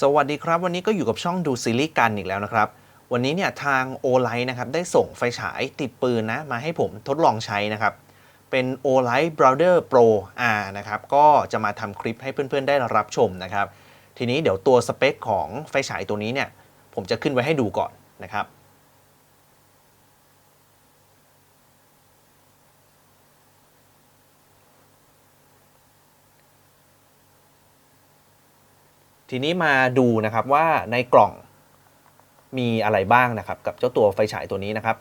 สวัสดีครับ วันนี้ก็อยู่กับช่องดูซีรีส์กันอีกแล้วนะครับ วันนี้เนี่ยทาง o l i g h t นะครับได้ส่งไฟฉายติดปืนนะ มาให้ผมทดลองใช้นะครับ เป็น o l i g h t Browser Pro R นะครับ ก็จะมาทำคลิปให้เพื่อนๆได้รับชมนะครับ ทีนี้เดี๋ยวตัวสเปคของไฟฉายตัวนี้เนี่ย ผมจะขึ้นไว้ให้ดูก่อนนะครับ ทีนี้มาดูนะครับว่าในกล่องมีอะไรบ้างนะครับ กับเจ้าตัวไฟฉายตัวนี้นะครับ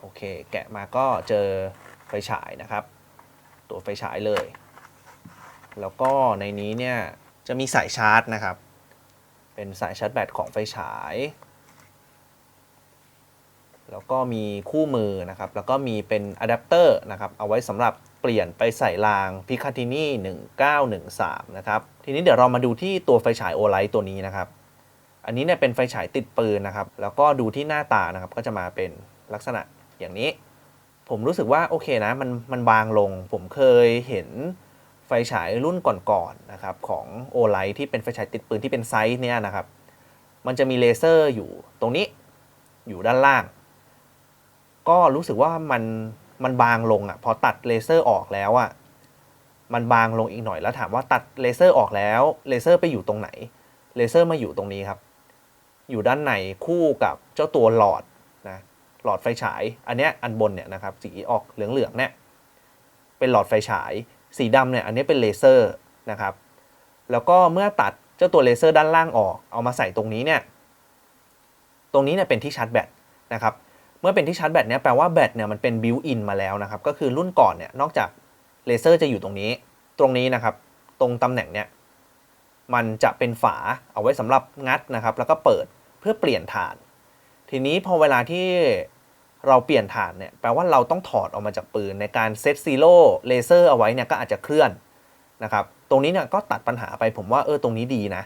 โอเค แกะมาก็เจอไฟฉายนะครับ ตัวไฟฉายเลย แล้วก็ในนี้เนี่ยจะมีสายชาร์จนะครับ เป็นสายชาร์จแบตของไฟฉาย แล้วก็มีคู่มือนะครับ แล้วก็มีเป็นอะแดปเตอร์นะครับ เอาไว้สำหรับเปลี่ยนไปใส่ราง Picatinny 1913 นะครับ ทีนี้เดี๋ยวเรามาดูที่ตัวไฟฉายโอไลท์ตัวนี้นะครับ อันนี้เนี่ยเป็นไฟฉายติดปืนนะครับ แล้วก็ดูที่หน้าตานะครับ ก็จะมาเป็นลักษณะอย่างนี้ ผมรู้สึกว่าโอเคนะ มันมันบางลง ผมเคยเห็นไฟฉายรุ่นก่อนๆนะครับของโอไลท์ที่เป็นไฟฉายติดปืนที่เป็นไซส์เนี่ยนะครับ มันจะมีเลเซอร์อยู่ตรงนี้อยู่ด้านล่าง ก็รู้สึกว่ามันมันบางลงอะ่ะพอตัดเลเซอร์ออกแล้วอะ่ะมันบางลงอีกหน่อยแล้วถามว่าตัดเลเซอร์ออกแล้วเลเซอร์ไปอยู่ตรงไหนเลเซอร์มาอยู่ตรงนี้ครับ อยู่ด้านในคู่กับเจ้าตัวหลอดนะหลอดไฟฉาย อันเนี้ยอันบนเนี่ยนะครับสีออกเหลืองๆเนี่ยเป็นหลอดไฟฉาย สีดำเนี่ยอันนี้เป็นเลเซอร์นะครับ แล้วก็เมื่อตัดเจ้าตัวเลเซอร์ด้านล่างออก เอามาใส่ตรงนี้เนี่ยตรงนี้เนี่ยเป็นที่ชาร์จแบตนะครับ เมื่อเป็นที่ชาร์จแบตเนี่ยแปลว่าแบตเนี่ยมันเป็นบิวอินมาแล้วนะครับ ก็คือรุ่นก่อนเนี่ยนอกจากเลเซอร์จะอยู่ตรงนี้ ตรงนี้นะครับ ตรงตำแหน่งเนี่ยมันจะเป็นฝาเอาไว้สำหรับงัดนะครับ แล้วก็เปิดเพื่อเปลี่ยนฐาน ทีนี้พอเวลาที่เราเปลี่ยนฐานเนี่ยแปลว่าเราต้องถอดออกมาจากปืนในการเซตซีโร่เลเซอร์เอาไว้เนี่ยก็อาจจะเคลื่อนนะครับ ตรงนี้เนี่ยก็ตัดปัญหาไปผมว่าเออตรงนี้ดีนะ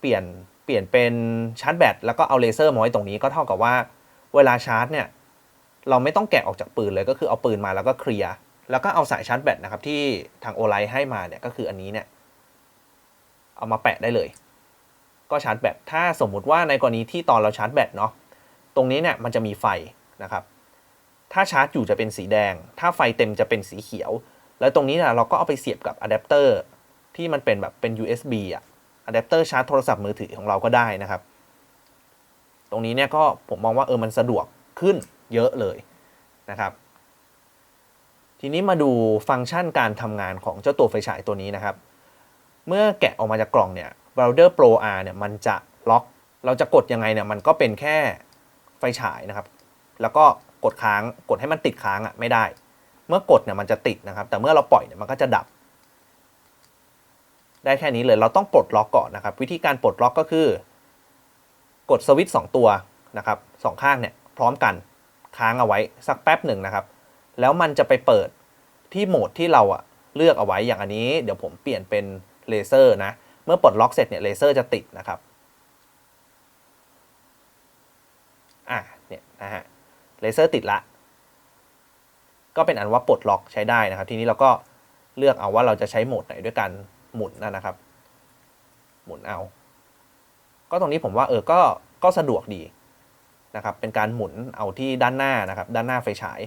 เปลี่ยนเปลี่ยนเป็นชาร์จแบตแล้วก็เอาเลเซอร์มาไว้ตรงนี้ก็เท่ากับว่า เวลาชาร์จเนี่ยเราไม่ต้องแกะออกจากปืนเลยก็คือเอาปืนมาแล้วก็เคลียร์แล้วก็เอาสายชาร์จแบตนะครับที่ทางโอไลท์ให้มาเนี่ยก็คืออันนี้เนี่ยเอามาแปะได้เลย ก็ชาร์จแบตถ้าสมมุติว่าในกรณีที่ตอนเราชาร์จแบตเนาะตรงนี้เนี่ยมันจะมีไฟนะครับ ถ้าชาร์จอยู่จะเป็นสีแดง ถ้าไฟเต็มจะเป็นสีเขียว แล้วตรงนี้นะเราก็เอาไปเสียบกับอะแดปเตอร์ที่มันเป็นแบบเป็น USB อะอะแดปเตอร์ชาร์จโทรศัพท์มือถือของเราก็ได้นะครับ ตรงนี้เนี่ยก็ผมมองว่าเออมันสะดวกขึ้นเยอะเลยนะครับ ทีนี้มาดูฟังก์ชันการทำงานของเจ้าตัวไฟฉายตัวนี้นะครับ เมื่อแกะออกมาจากกล่องเนี่ย Browser Pro R เนี่ยมันจะล็อก เราจะกดยังไงเนี่ยมันก็เป็นแค่ไฟฉายนะครับ แล้วก็กดค้างกดให้มันติดค้างอะ่ะไม่ได้ เมื่อกดเนี่ยมันจะติดนะครับ แต่เมื่อเราปล่อยเนี่ยมันก็จะดับ ได้แค่นี้เลยเราต้องปลดล็อกก่อนนะครับ วิธีการปลดล็อกก็คือ กดสวิตช์สองตัวนะครับสองข้างเนี่ยพร้อมกันค้างเอาไว้สักแป๊บหนึ่งนะครับ แล้วมันจะไปเปิดที่โหมดที่เราอะเลือกเอาไว้อย่างอันนี้เดี๋ยวผมเปลี่ยนเป็นเลเซอร์นะ เมื่อปลดล็อกเสร็จเนี่ยเลเซอร์จะติดนะครับอะเนี่ยนะฮะเลเซอร์ติดละ ก็เป็นอันว่าปลดล็อกใช้ได้นะครับ ทีนี้เราก็เลือกเอาว่าเราจะใช้โหมดไหนด้วยกันหมุนนะครับ หมุนเอา ก็ตรงนี้ผมว่าเออก็ก็สะดวกดีนะครับเป็นการหมุนเอาที่ด้านหน้านะครับด้านหน้าไฟฉาย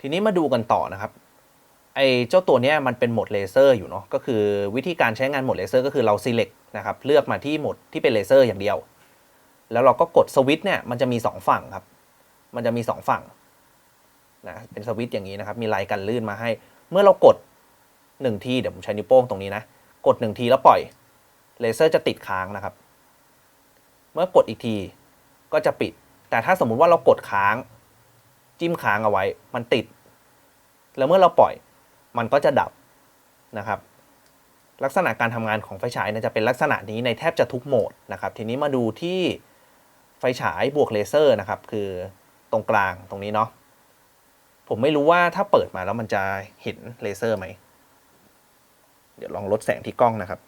ทีนี้มาดูกันต่อนะครับไอ้เจ้าตัวนี้มันเป็นโหมดเลเซอร์อยู่เนาะก็คือวิธีการใช้งานโหมดเลเซอร์ก็คือเรา select นะครับเลือกมาที่โหมดที่เป็นเลเซอร์อย่างเดียว แล้วเราก็กดสวิตช์เนี่ยมันจะมี 2 ฝั่งครับ มันจะมี 2 ฝั่งนะเป็นสวิตช์อย่างนี้นะครับ มีลายกันลื่นมาให้ เมื่อเรากด 1 ที เดี๋ยวผมใช้นิ้วโป้งตรงนี้นะ กด 1 ทีแล้วปล่อยเลเซอร์จะติดค้างนะครับ เมื่อกดอีกทีก็จะปิด แต่ถ้าสมมุติว่าเรากดค้าง จิ้มค้างเอาไว้ มันติด แล้วเมื่อเราปล่อยมันก็จะดับนะครับ ลักษณะการทำงานของไฟฉายเนี่ยจะเป็นลักษณะนี้ในแทบจะทุกโหมดนะครับ ทีนี้มาดูที่ไฟฉายบวกเลเซอร์นะครับ คือตรงกลางตรงนี้เนาะผมไม่รู้ว่าถ้าเปิดมาแล้วมันจะเห็นเลเซอร์ไหม เดี๋ยวลองลดแสงที่กล้องนะครับ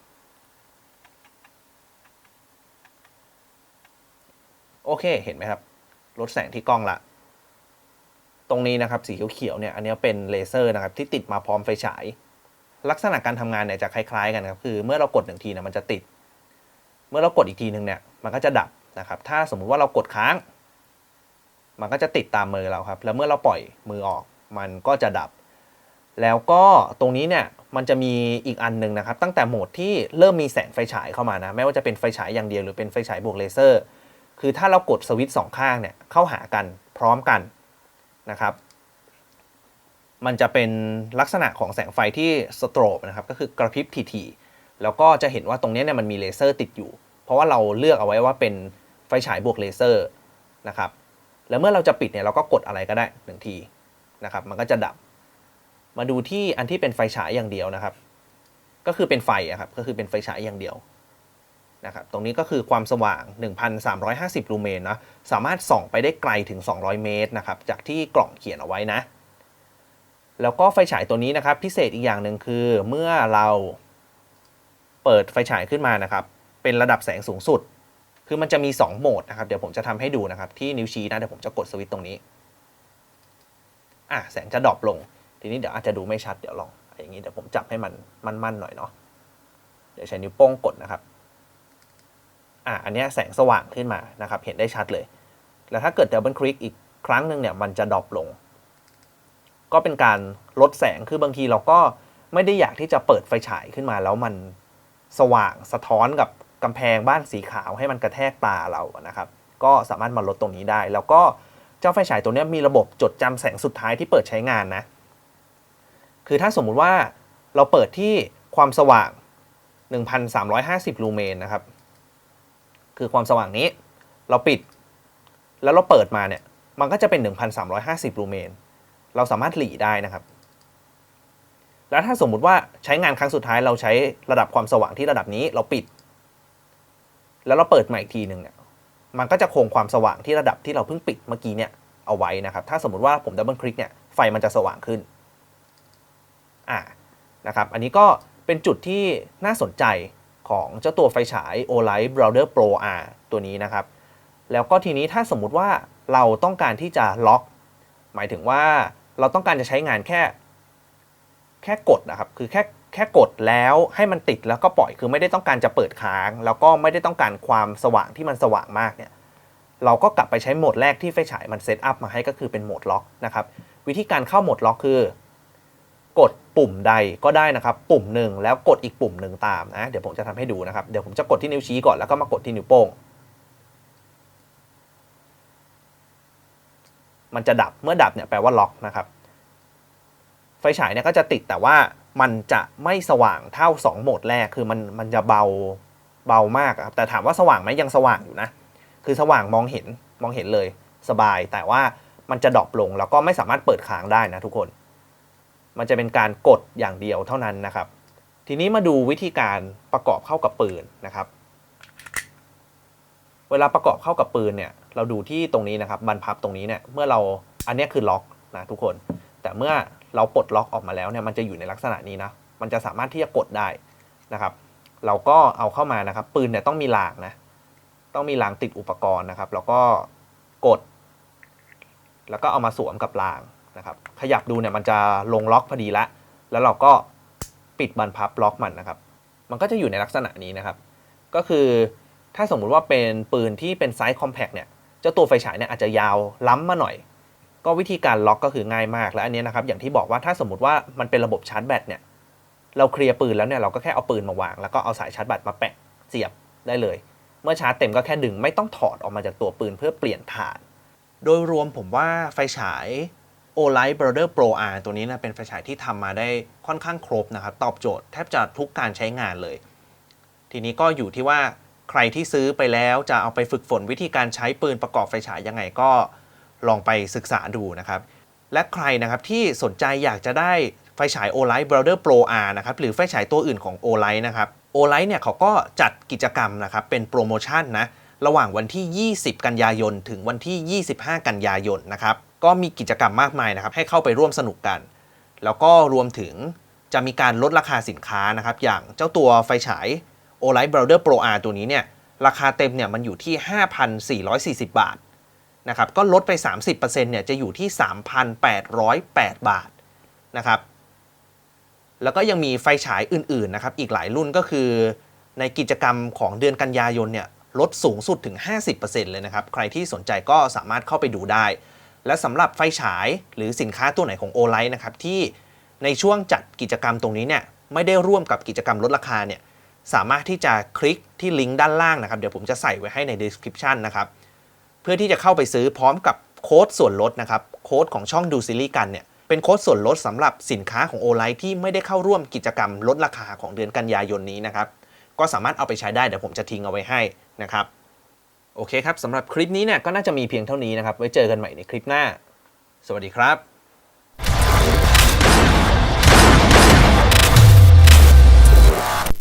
โอเค เห็นไหมครับ ลดแสงที่กล้องละ ตรงนี้นะครับสีเขียวๆเนี่ย อันนี้เป็นเลเซอร์นะครับที่ติดมาพร้อมไฟฉาย ลักษณะการทำงานเนี่ยจะคล้าย ๆ กันครับ คือเมื่อเรากดหนึ่งทีเนี่ยมันจะติด เมื่อเรากดอีกทีหนึ่งเนี่ย มันก็จะดับนะครับ ถ้าสมมุติว่าเรากดค้าง มันก็จะติดตามมือเราครับ แล้วเมื่อเราปล่อยมือออก มันก็จะดับ แล้วก็ตรงนี้เนี่ยมันจะมีอีกอันหนึ่งนะครับ ตั้งแต่โหมดที่เริ่มมีแสงไฟฉายเข้ามานะ ไม่ว่าจะเป็นไฟฉายอย่างเดียวหรือเป็นไฟฉายบวกเลเซอร์ คือถ้าเรากดสวิตช์สองข้างเนี่ยเข้าหากันพร้อมกันนะครับ มันจะเป็นลักษณะของแสงไฟที่สโตรบนะครับก็คือกระพริบทีๆแล้วก็จะเห็นว่าตรงนี้เนี่ยมันมีเลเซอร์ติดอยู่ เพราะว่าเราเลือกเอาไว้ว่าเป็นไฟฉายบวกเลเซอร์นะครับ แล้วเมื่อเราจะปิดเนี่ยเราก็กดอะไรก็ได้หนึ่งทีนะครับ มันก็จะดับ มาดูที่อันที่เป็นไฟฉายอย่างเดียวนะครับ ก็คือเป็นไฟครับก็คือเป็นไฟฉายอย่างเดียว นะครับตรงนี้ก็คือความสว่าง 1,350 ลูเมนนะสามารถส่องไปได้ไกลถึง 200 เมตรนะครับจากที่กล่องเขียนเอาไว้นะ แล้วก็ไฟฉายตัวนี้นะครับพิเศษอีกอย่างหนึ่งคือเมื่อเราเปิดไฟฉายขึ้นมานะครับเป็นระดับแสงสูงสุด คือมันจะมี 2 โหมดนะครับเดี๋ยวผมจะทำให้ดูนะครับที่นิ้วชี้นะเดี๋ยวผมจะกดสวิตช์ตรงนี้อะแสงจะดรอปลง ทีนี้เดี๋ยวอาจจะดูไม่ชัดเดี๋ยวลองอย่างนี้เดี๋ยวผมจับให้มันมั่นๆหน่อยเนาะเดี๋ยวใช้นิ้วโป้งกดนะครับ อะอันนี้แสงสว่างขึ้นมานะครับเห็นได้ชัดเลย แล้วถ้าเกิดดับเบิลคลิกอีกครั้งหนึ่งเนี่ยมันจะดรอปลง ก็เป็นการลดแสงคือบางทีเราก็ไม่ได้อยากที่จะเปิดไฟฉายขึ้นมา แล้วมันสว่างสะท้อนกับกำแพงบ้านสีขาวให้มันกระแทกตาเรานะครับก็สามารถมาลดตรงนี้ได้ แล้วก็เจ้าไฟฉายตัวนี้มีระบบจดจำแสงสุดท้ายที่เปิดใช้งานนะ คือถ้าสมมุติว่าเราเปิดที่ความสว่าง 1,350 ลูเมนนะครับ คือความสว่างนี้ เราปิด แล้วเราเปิดมาเนี่ย มันก็จะเป็น 1,350 ลูเมน เราสามารถหลีได้นะครับ แล้วถ้าสมมุติว่าใช้งานครั้งสุดท้ายเราใช้ระดับความสว่างที่ระดับนี้เราปิด แล้วเราเปิดใหม่อีกทีหนึ่งเนี่ย มันก็จะคงความสว่างที่ระดับที่เราเพิ่งปิดเมื่อกี้เนี่ยเอาไว้นะครับ ถ้าสมมติว่าผมดับเบิลคลิกเนี่ย ไฟมันจะสว่างขึ้น อ่า นะครับ อันนี้ก็เป็นจุดที่น่าสนใจ ของเจ้าตัวไฟฉาย Olight Browser Pro R ตัวนี้นะครับ แล้วก็ทีนี้ถ้าสมมุติว่าเราต้องการที่จะล็อก หมายถึงว่าเราต้องการจะใช้งานแค่ แค่กดนะครับ คือแค่แค่กดแล้วให้มันติดแล้วก็ปล่อยคือไม่ได้ต้องการจะเปิดค้าง แล้วก็ไม่ได้ต้องการความสว่างที่มันสว่างมากเนี่ยเราก็กลับไปใช้โหมดแรกที่ไฟฉายมันเซตอัพมาให้ก็คือเป็นโหมดล็อกนะครับวิธีการเข้าโหมดล็อกคือ กดปุ่มใดก็ได้นะครับ ปุ่มหนึ่งแล้วกดอีกปุ่มหนึ่งตามนะเดี๋ยวผมจะทำให้ดูนะครับ เดี๋ยวผมจะกดที่นิ้วชี้ก่อนแล้วก็มากดที่นิ้วโป้ง มันจะดับเมื่อดับเนี่ยแปลว่าล็อกนะครับ ไฟฉายเนี่ยก็จะติดแต่ว่ามันจะไม่สว่างเท่า 2 โหมดแรกคือมันมันจะเบาเบามากครับแต่ถามว่าสว่างไหมยังสว่างอยู่นะ คือสว่างมองเห็นมองเห็นเลยสบาย แต่ว่ามันจะดรอปลงแล้วก็ไม่สามารถเปิดค้างได้นะทุกคน มันจะเป็นการกดอย่างเดียวเท่านั้นนะครับ ทีนี้มาดูวิธีการประกอบเข้ากับปืนนะครับ เวลาประกอบเข้ากับปืนเนี่ย เราดูที่ตรงนี้นะครับบันพับตรงนี้เนี่ย เมื่อเราอันนี้คือล็อกนะทุกคน แต่เมื่อเราปลดล็อกออกมาแล้วเนี่ย มันจะอยู่ในลักษณะนี้นะ มันจะสามารถที่จะกดได้นะครับ เราก็เอาเข้ามานะครับ ปืนเนี่ยต้องมีรางนะ ต้องมีรางติดอุปกรณ์นะครับ แล้วก็กด แล้วก็เอามาสวมกับราง นะครับขยับดูเนี่ยมันจะลงล็อกพอดีละ แล้วเราก็ปิดบันพับล็อกมันนะครับ มันก็จะอยู่ในลักษณะนี้นะครับ ก็คือถ้าสมมุติว่าเป็นปืนที่เป็นไซส์คอมแพกเนี่ยเจ้าตัวไฟฉายเนี่ยอาจจะยาวล้ำมาหน่อย ก็วิธีการล็อกก็คือง่ายมากและอันนี้นะครับ อย่างที่บอกว่าถ้าสมมติว่ามันเป็นระบบชาร์จแบตเนี่ยเราเคลียร์ปืนแล้วเนี่ยเราก็แค่เอาปืนมาวาง แล้วก็เอาสายชาร์จแบตมาแปะเสียบได้เลย เมื่อชาร์จเต็มก็แค่ดึงไม่ต้องถอดออกมาจากตัวปืนเพื่อเปลี่ยนฐาน โดยรวมผมว่าไฟฉาย Olight Brother Pro R ตัวนี้นะเป็นไฟฉายที่ทำมาได้ค่อนข้างครบนะครับ ตอบโจทย์แทบจะทุกการใช้งานเลย ทีนี้ก็อยู่ที่ว่าใครที่ซื้อไปแล้วจะเอาไปฝึกฝนวิธีการใช้ปืนประกอบไฟฉายยังไงก็ลองไปศึกษาดูนะครับ และใครนะครับที่สนใจอยากจะได้ไฟฉาย Olight Brother Pro R นะครับหรือไฟฉายตัวอื่นของ Olight นะครับ Olight เนี่ยเขาก็จัดกิจกรรมนะครับเป็นโปรโมชั่นนะระหว่างวันที่ 20 กันยายน ถึงวันที่ 25 กันยายนนะครับ ก็มีกิจกรรมมากมายนะครับ ให้เข้าไปร่วมสนุกกัน แล้วก็รวมถึงจะมีการลดราคาสินค้านะครับ อย่างเจ้าตัวไฟฉาย Olight Brother Pro R ตัวนี้เนี่ย ราคาเต็มเนี่ยมันอยู่ที่ 5,440 บาทนะครับก็ลดไป 30%เนี่ยจะอยู่ที่ 3,808 บาทนะครับแล้วก็ยังมีไฟฉายอื่นๆนะครับอีกหลายรุ่นก็คือในกิจกรรมของเดือนกันยายนเนี่ยลดสูงสุดถึง 50%เลยนะครับ ใครที่สนใจก็สามารถเข้าไปดูได้ และสำหรับไฟฉายหรือสินค้าตัวไหนของ o l i g h t นะครับที่ในช่วงจัดกิจกรรมตรงนี้เนี่ยไม่ได้ร่วมกับกิจกรรมลดราคาเนี่ยสามารถที่จะคลิกที่ลิงก์ด้านล่างนะครับ เดี๋ยวผมจะใส่ไว้ให้ใน description นะครับ เพื่อที่จะเข้าไปซื้อพร้อมกับโค้ดส่วนลดนะครับ โค้ดของช่องดูซิลี่กันเนี่ยเป็นโค้ดส่วนลดสำหรับสินค้าของ o l i g h t ที่ไม่ได้เข้าร่วมกิจกรรมลดราคาของเดือนกันยายนนี้นะครับ ก็สามารถเอาไปใช้ได้เดี๋ยวผมจะทิ้งเอาไว้ให้นะครับ โอเคครับสำหรับคลิปนี้เนี่ยก็น่าจะมีเพียงเท่านี้นะครับ ไว้เจอกันใหม่ในคลิปหน้า สวัสดีครับ